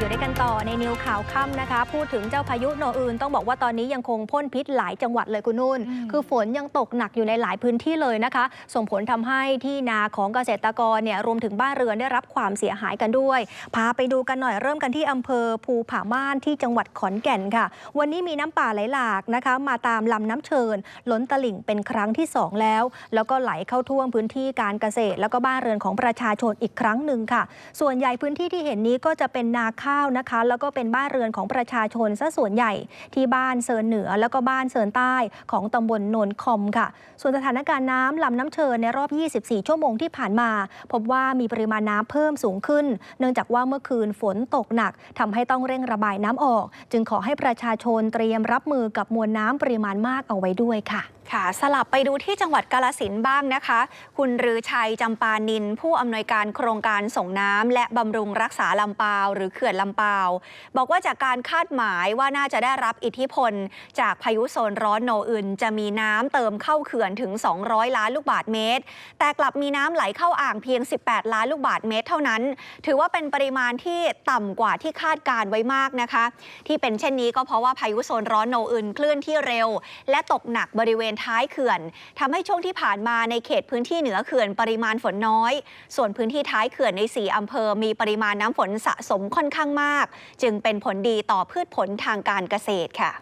อยู่ด้วยกันต่อในนิวข่าวค่ำนะคะ พูดถึงเจ้าพายุโนอื่น ต้องบอกว่าตอนนี้ยังคงพ่นพิษหลายจังหวัดเลยคุณนุ่นอืมคือฝนยังตกหนักอยู่ในหลายพื้นที่เลยนะคะ ส่งผลทำให้ที่นาของเกษตรกรเนี่ยรวมถึงบ้านเรือนได้รับความเสียหายกันด้วย พาไปดูกันหน่อยเริ่มกันที่อำเภอภูผาม่านที่จังหวัดขอนแก่นค่ะ วันนี้มีน้ำป่าไหลหลากนะคะ มาตามลำน้ำเชิญล้นตลิ่งเป็นครั้งที่สองแล้ว แล้วก็ไหลเข้าท่วมพื้นที่การเกษตร แล้วก็บ้านเรือนของประชาชนอีกครั้งหนึ่งค่ะ ส่วนใหญ่พื้นที่ที่เห็นนี้ก็จะเป็นนาข้าวนะคะ แล้วก็เป็นบ้านเรือนของประชาชนซะส่วนใหญ่ที่บ้านเซินเหนือ แล้วก็บ้านเซินใต้ของตำบลโนนคอมค่ะ ส่วนสถานการณ์น้ำลำน้ำเชิญในรอบ 24 ชั่วโมงที่ผ่านมา พบว่ามีปริมาณน้ำเพิ่มสูงขึ้น เนื่องจากว่าเมื่อคืนฝนตกหนักทำให้ต้องเร่งระบายน้ำออก จึงขอให้ประชาชนเตรียมรับมือกับมวลน้ำปริมาณมากเอาไว้ด้วยค่ะ ค่ะสลับไปดูที่จังหวัดกาลสินบ้างนะคะ คุณรือชัยจำปานิน ผู้อำนวยการโครงการส่งน้ำและบำรุงรักษาลำปาว หรือเขื่อนลำปาว บอกว่าจากการคาดหมายว่าน่าจะได้รับอิทธิพล จากพายุโซนร้อนโนอึนจะมีน้ำเติมเข้าเขื่อนถึง 200 ล้านลูกบาทเมตร แต่กลับมีน้ำไหลเข้าอ่างเพียง 18 ล้านลูกบาทเมตร เท่านั้น ถือว่าเป็นปริมาณที่ต่ำกว่าที่คาดการไว้มากนะคะ ที่เป็นเช่นนี้ก็เพราะว่าพายุโซนร้อนโนอึนเคลื่อนที่เร็ว และตกหนักบริเวณท้ายเขื่อนทำให้ช่วงที่ผ่านมาในเขตพื้นที่เหนือเขื่อนปริมาณฝนน้อย ส่วนพื้นที่ท้ายเขื่อนใน 4อำเภอ มีปริมาณน้ำฝนสะสมค่อนข้างมาก จึงเป็นผลดีต่อพืชผลทางการเกษตรค่ะ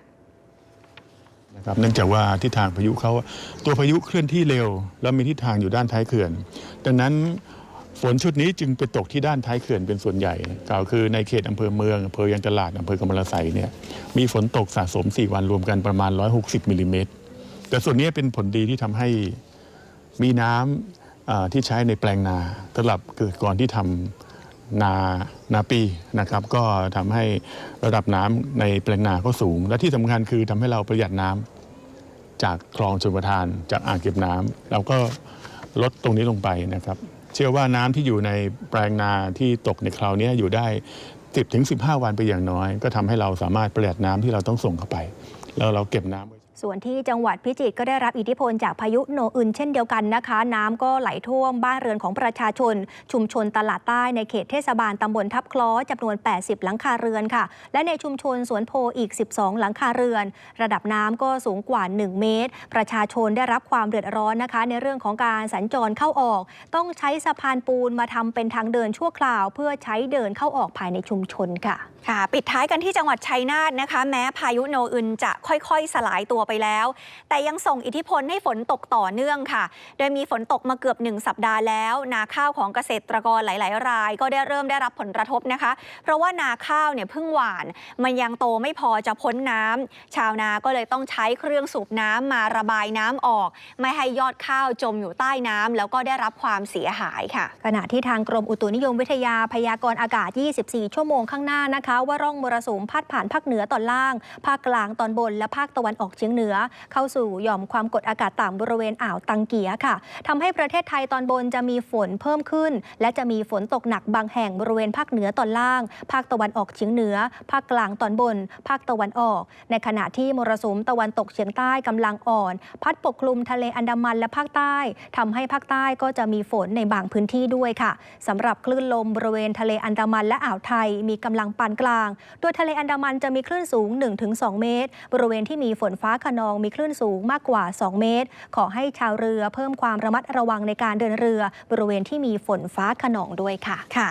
นะครับเนื่องจากว่าทิศทางพายุเขาตัวพายุเคลื่อนที่เร็ว แล้วมีทิศทางอยู่ด้านท้ายเขื่อน ดังนั้นฝนชุดนี้จึงไปตกที่ด้านท้ายเขื่อนเป็นส่วนใหญ่กล่าวคือในเขตอำเภอเมืองอำเภอยางตลาดอำเภอกำมะละไสเนี่ยมีฝนตกสะสม 4 วันรวมกันประมาณ 160มิลลิเมตร แต่ส่วนนี้เป็นผลดีที่ทำให้มีน้ำอ่าที่ใช้ในแปลงนาสำหรับเกิดก่อนที่ทำนานาปีนะครับ ก็ทำให้ระดับน้ำในแปลงนาก็สูง และที่สำคัญคือทำให้เราประหยัดน้ำจากคลองชลประทาน จากอ่างเก็บน้ำเราก็ลดตรงนี้ลงไปนะครับ เชื่อว่าน้ำที่อยู่ในแปลงนาที่ตกในคราวนี้อยู่ได้ 10ถึง15 วันไปอย่างน้อย ก็ทำให้เราสามารถประหยัดน้ำที่เราต้องส่งเข้าไป แล้วเราเก็บน้ำไว้ ส่วนที่จังหวัดพิจิตรก็ได้รับอิทธิพลจากพายุโนอึนเช่นเดียวกันนะคะ น้ำก็ไหลท่วมบ้านเรือนของประชาชน ชุมชนตลาดใต้ในเขตเทศบาลตำบลทับคล้อจำนวน 80 หลังคาเรือนค่ะ และในชุมชนสวนโพอีก 12 หลังคาเรือน ระดับน้ำก็สูงกว่า 1 เมตร ประชาชนได้รับความเดือดร้อนนะคะ ในเรื่องของการสัญจรเข้าออก ต้องใช้สะพานปูนมาทำเป็นทางเดินชั่วคราว เพื่อใช้เดินเข้าออกภายในชุมชนค่ะค่ะ ปิดท้ายกันที่จังหวัดชัยนาทนะคะ แม้พายุโนอึนจะค่อย ๆ สลายตัวไปแล้ว แต่ยังส่งอิทธิพลให้ฝนตกต่อเนื่องค่ะ โดยมีฝนตกมาเกือบ 1 สัปดาห์แล้ว นาข้าวของเกษตรกรหลาย ๆ ราย ก็ได้เริ่มได้รับผลกระทบนะคะ เพราะว่านาข้าวเนี่ยเพิ่งหวาน มันยังโตไม่พอจะพ้นน้ำชาวนาก็เลยต้องใช้เครื่องสูบน้ำมาระบายน้ำออก ไม่ให้ยอดข้าวจมอยู่ใต้น้ำแล้วก็ได้รับความเสียหายค่ะ ขณะที่ทางกรมอุตุนิยมวิทยาพยากรณ์อากาศ 24 ชั่วโมงข้างหน้านะคะ ว่าร่องมรสุมพัดผ่านภาคเหนือตอนล่าง ภาคกลางตอนบนและภาคตะวันออกเฉียงเหนือเข้าสู่หย่อมความกดอากาศต่ำบริเวณอ่าวตังเกียค่ะทำให้ประเทศไทยตอนบนจะมีฝนเพิ่มขึ้น และจะมีฝนตกหนักบางแห่งบริเวณภาคเหนือตอนล่าง ภาคตะวันออกเฉียงเหนือ ภาคกลางตอนบน ภาคตะวันออก ในขณะที่มรสุมตะวันตกเฉียงใต้กำลังอ่อน พัดปกคลุมทะเลอันดามันและภาคใต้ทำให้ภาคใต้ก็จะมีฝนในบางพื้นที่ด้วยค่ะสำหรับคลื่นลมบริเวณทะเลอันดามันและอ่าวไทยมีกำลังปานกลาง โดยทะเลอันดามันจะมีคลื่นสูง 1-2 เมตร บริเวณที่มีฝนฟ้าขนองมีคลื่นสูงมากกว่า 2 เมตร ขอให้ชาวเรือเพิ่มความระมัดระวังในการเดินเรือบริเวณที่มีฝนฟ้าขนองด้วยค่ะค่ะ